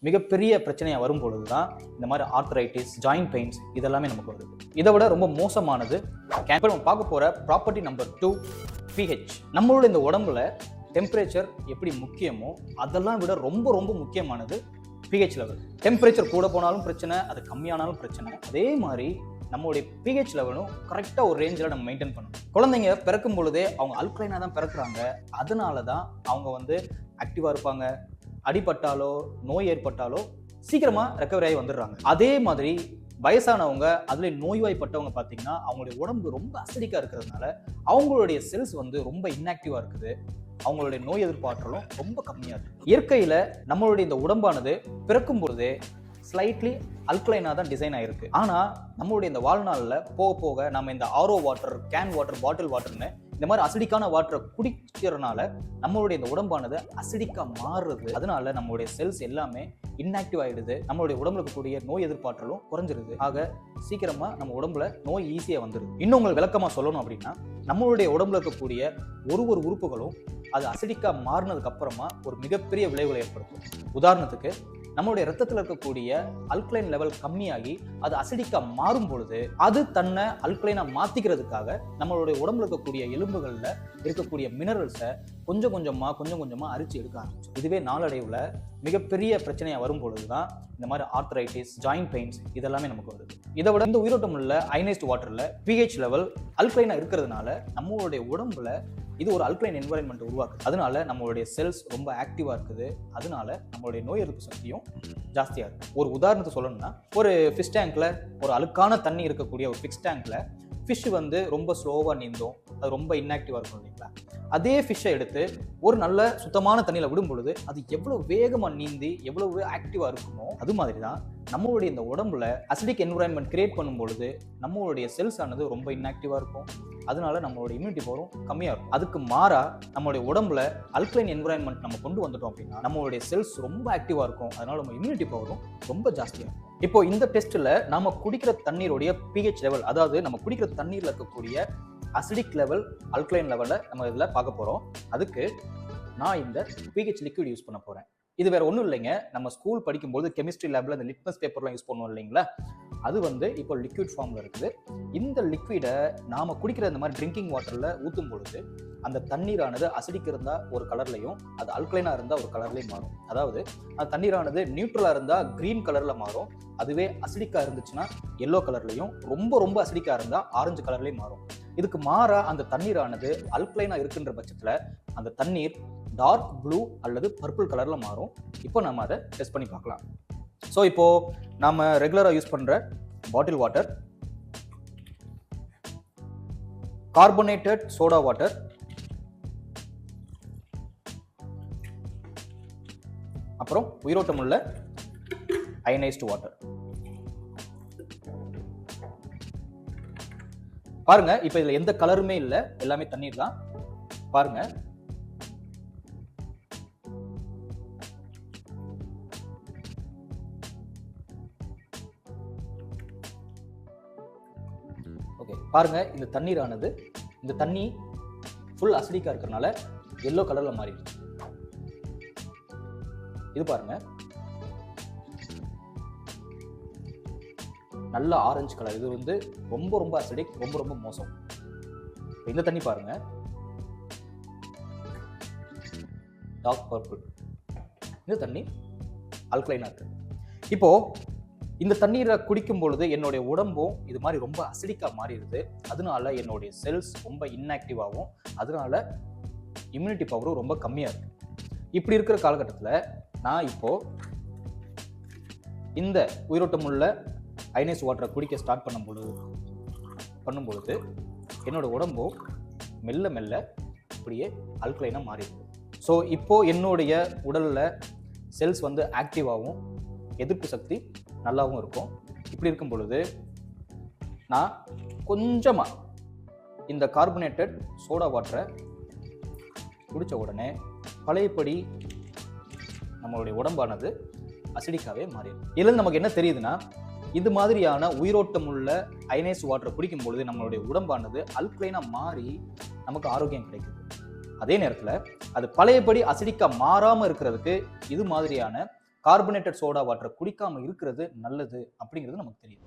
மிகப்பெரிய பிரச்சனையாக வரும் பொழுது தான் இந்த மாதிரி ஆர்த்தரைட்டிஸ் ஜாயிண்ட் பெயின்ஸ் இதெல்லாமே நமக்கு வருது. இதை விட ரொம்ப மோசமானது can- நம்ம பார்க்க போகிற ப்ராப்பர்ட்டி நம்பர் டூ பிஹெச் நம்மளோட இந்த உடம்புல டெம்பரேச்சர் எப்படி முக்கியமோ அதெல்லாம் விட ரொம்ப ரொம்ப முக்கியமானது பிஹெச் லெவல் டெம்பரேச்சர் கூட போனாலும் பிரச்சனை அது கம்மியானாலும் பிரச்சனை. அதே மாதிரி நம்மளுடைய பிஹெச் லெவலும் கரெக்டாக ஒரு ரேஞ்சில் நம்ம மெயின்டைன் பண்ணணும். குழந்தைங்க பிறக்கும் பொழுதே அவங்க அல்கலைனாக தான் பிறக்குறாங்க. அதனால தான் அவங்க வந்து ஆக்டிவாக இருப்பாங்க. அடிபட்டாலோ நோய் ஏற்பட்டாலோ சீக்கிரமாக ரெக்கவரி ஆகி வந்துடுறாங்க. அதே மாதிரி வயசானவங்க அதில் நோய்வாய்ப்பட்டவங்க பார்த்தீங்கன்னா அவங்களுடைய உடம்பு ரொம்ப அசிடிக்காக இருக்கிறதுனால அவங்களுடைய செல்ஸ் வந்து ரொம்ப இன்ஆக்டிவாக இருக்குது. அவங்களுடைய நோய் எதிர்ப்பாற்றலும் ரொம்ப கம்மியாக இருக்குது இயற்கையில் நம்மளுடைய இந்த உடம்பானது பிறக்கும் பொழுதே ஸ்லைட்லி அல்கலைனாக தான் டிசைன் ஆகிருக்கு ஆனால் நம்மளுடைய இந்த வாழ்நாளில் போக போக நம்ம இந்த RO water can water bottle வாட்டர்னு இந்த மாதிரி அசிடிக்கான வாட்டரை குடிக்கிறதுனால நம்மளுடைய இந்த உடம்பானது அசிடிக்காக மாறுறது அதனால நம்மளுடைய செல்ஸ் எல்லாமே இன்ஆக்டிவ் ஆகிடுது நம்மளுடைய உடம்புல இருக்கக்கூடிய நோய் எதிர்ப்பாற்றலும் குறைஞ்சிருது. ஆக சீக்கிரமாக நம்ம உடம்புல நோய் ஈஸியாக வந்துடுது இன்னும் உங்களுக்கு விளக்கமாக சொல்லணும் அப்படின்னா நம்மளுடைய உடம்புல இருக்கக்கூடிய ஒரு ஒரு உறுப்புகளும் அது அசிடிக்காக மாறினதுக்கு அப்புறமா ஒரு மிகப்பெரிய விளைவுகளை ஏற்படுத்தும். உதாரணத்துக்கு நம்மளுடைய ரத்தத்தில் இருக்கக்கூடிய அல்கலைன் லெவல் கம்மியாகி அது அசிடிக்கா மாறும் பொழுது அது தன்னை அல்கலைனாக மாற்றிக்கிறதுக்காக நம்மளுடைய உடம்புல இருக்கக்கூடிய எலும்புகளில் இருக்கக்கூடிய மினரல்ஸை கொஞ்சம் கொஞ்சமாக கொஞ்சம் கொஞ்சமாக அரிச்சு எடுக்க ஆரம்பிச்சு இதுவே நாளடைவில் மிகப்பெரிய பிரச்சனையாக வரும் பொழுதுதான் இந்த மாதிரி ஆர்த்ரைட்டிஸ் ஜாயிண்ட் பெயின்ஸ் இதெல்லாமே நமக்கு வருது. இதை விட இந்த உயிரோட்டம் உள்ள அயனைஸ்ட் வாட்டரில் பிஹெச் லெவல் அல்கலைனாக இருக்கிறதுனால நம்மளுடைய உடம்புல இது ஒரு அல்கலைன் என்வரன்மெண்ட் உருவாக்குது. அதனால நம்மளுடைய செல்ஸ் ரொம்ப ஆக்டிவாக இருக்குது. அதனால நம்மளுடைய நோய் எதிர்ப்பு சக்தியும் ஜாஸ்தியாக இருக்குது ஒரு உதாரணத்தை சொல்லணும்னா ஒரு ஃபிஷ் டேங்க்ல ஒரு அழுக்கான தண்ணி இருக்கக்கூடிய ஒரு ஃபிக்ஸ் டேங்க்ல ஃபிஷ் வந்து ரொம்ப ஸ்லோவாக நீந்தும். அது ரொம்ப இன்ஆக்டிவாக இருக்கும் இல்லைங்களா? அதே ஃபிஷ்ஷை எடுத்து ஒரு நல்ல சுத்தமான தண்ணியில் விடும் பொழுது அது எவ்வளோ வேகமாக நீந்தி எவ்வளவு ஆக்டிவாக இருக்குமோ அது மாதிரி தான் நம்மளுடைய இந்த உடம்புல அசிடிக் என்விரான்மெண்ட் கிரியேட் பண்ணும் பொழுது நம்மளுடைய செல்ஸ் ஆனது ரொம்ப இன்ஆக்டிவாக இருக்கும். அதனால நம்மளுடைய இம்யூனிட்டி பவரும் கம்மியாக இருக்கும். அதுக்கு மாறாக நம்மளுடைய உடம்புல அல்கலைன் என்விரான்மெண்ட் நம்ம கொண்டு வந்துட்டோம் அப்படின்னா நம்மளுடைய செல்ஸ் ரொம்ப ஆக்டிவாக இருக்கும். அதனால நம்ம இம்யூனிட்டி பவரும் ரொம்ப ஜாஸ்தியாக இருக்கும். இப்போ இந்த டெஸ்ட்டில் நம்ம குடிக்கிற தண்ணீருடைய பிஹெச் லெவல் அதாவது நம்ம குடிக்கிற தண்ணீரில் இருக்கக்கூடிய அசிடிக் லெவல் அல்கலைன் லெவலில் நம்ம இதில் பார்க்க போகிறோம் அதுக்கு நான் இந்த பிஹெச் லிக்விட் யூஸ் பண்ண போகிறேன் இது வேற ஒன்றும் இல்லைங்க. நம்ம ஸ்கூல் படிக்கும்போது கெமிஸ்ட்ரி லேபில் அந்த லிட்மஸ் பேப்பர்லாம் யூஸ் பண்ணுவோம் இல்லைங்களா? அது வந்து இப்போ லிக்விட் ஃபார்மில் இருக்குது. இந்த லிக்விடை நாம் குடிக்கிற இந்த மாதிரி ட்ரிங்கிங் வாட்டரில் ஊற்றும் பொழுது அந்த தண்ணீரானது அசிடிக் இருந்தால் ஒரு கலர்லையும் அது அல்கலைனாக இருந்தால் ஒரு கலர்லையும் மாறும். அதாவது அந்த தண்ணீரானது நியூட்ரலாக இருந்தால் க்ரீன் கலரில் மாறும். அதுவே அசிடிக்காக இருந்துச்சுன்னா எல்லோ கலர்லையும் ரொம்ப ரொம்ப அசிடிக்காக இருந்தால் ஆரஞ்சு கலர்லையும் மாறும். இதுக்கு மாறா அந்த தண்ணீரானது அல்கலைனாக இருக்குன்ற பட்சத்தில் அந்த தண்ணீர் டார்க் ப்ளூ அல்லது பர்பிள் கலரில் மாறும். இப்போ நம்ம அதை டெஸ்ட் பண்ணி பார்க்கலாம். ஸோ இப்போ நம்ம ரெகுலராக யூஸ் பண்ணுற bottle water carbonated soda water அப்புறம் உயிரோட்டம் உள்ள அயனைஸ்டு வாட்டர் பாருங்க இப்போ இதில் எந்த கலருமே இல்லை எல்லாமே தண்ணீர் தான். பாருங்க ஓகே பாருங்க இந்த தண்ணீரானது இந்த தண்ணி ஃபுல் அசிடிக்கா இருக்கிறனால எல்லோ கலர்ல மாறிடுச்சு. இது பாருங்க. நல்ல ஆரஞ்சு கலர் இது வந்து ரொம்ப ரொம்ப அசிடிக் ரொம்ப ரொம்ப மோசம். இந்த தண்ணி பாருங்க. டார்க் பர்பிள் இந்த தண்ணி அல்கலைனா இருக்கு. இப்போ இந்த தண்ணீரை குடிக்கும் பொழுது என்னுடைய உடம்பும் இது மாதிரி ரொம்ப அசிடிக்காக மாறிடுது. அதனால என்னுடைய செல்ஸ் ரொம்ப இன்ஆக்டிவாகவும் அதனால இம்யூனிட்டி பவரும் ரொம்ப கம்மியாக இருக்கு. இப்படி இருக்கிற காலகட்டத்தில் நான் இப்போ இந்த உயிரோட்டமுள்ள ஐனைஸ் வாட்டரை குடிக்க ஸ்டார்ட் பண்ணும் பொழுது பண்ணும் பொழுது என்னோட உடம்பும் மெல்ல மெல்ல அப்படியே அல்கலைனாக மாறிடுது. ஸோ இப்போ என்னுடைய உடலில் செல்ஸ் வந்து ஆக்டிவாகவும் எதிர்ப்பு சக்தி நல்லாவும் இருக்கும். இப்படி இருக்கும் பொழுது நான் கொஞ்சமாக இந்த கார்பனேட்டட் சோடா வாட்டரை குடித்த உடனே பழையபடி நம்மளுடைய உடம்பானது அசிடிக்காகவே மாறிடும். இதுலேருந்து நமக்கு என்ன தெரியுதுன்னா இது மாதிரியான உயிரோட்டம் உள்ள அயனைஸ் வாட்டரை குடிக்கும் பொழுது நம்மளுடைய உடம்பானது அல்கலைனா மாறி நமக்கு ஆரோக்கியம் கிடைக்குது. அதே நேரத்தில் அது பழையபடி அசிடிக்காக மாறாமல் இருக்கிறதுக்கு இது மாதிரியான கார்பனேட்டட் சோடா வாட்டரை குடிக்காம இருக்கிறது நல்லது அப்படிங்கிறது நமக்கு தெரியும்.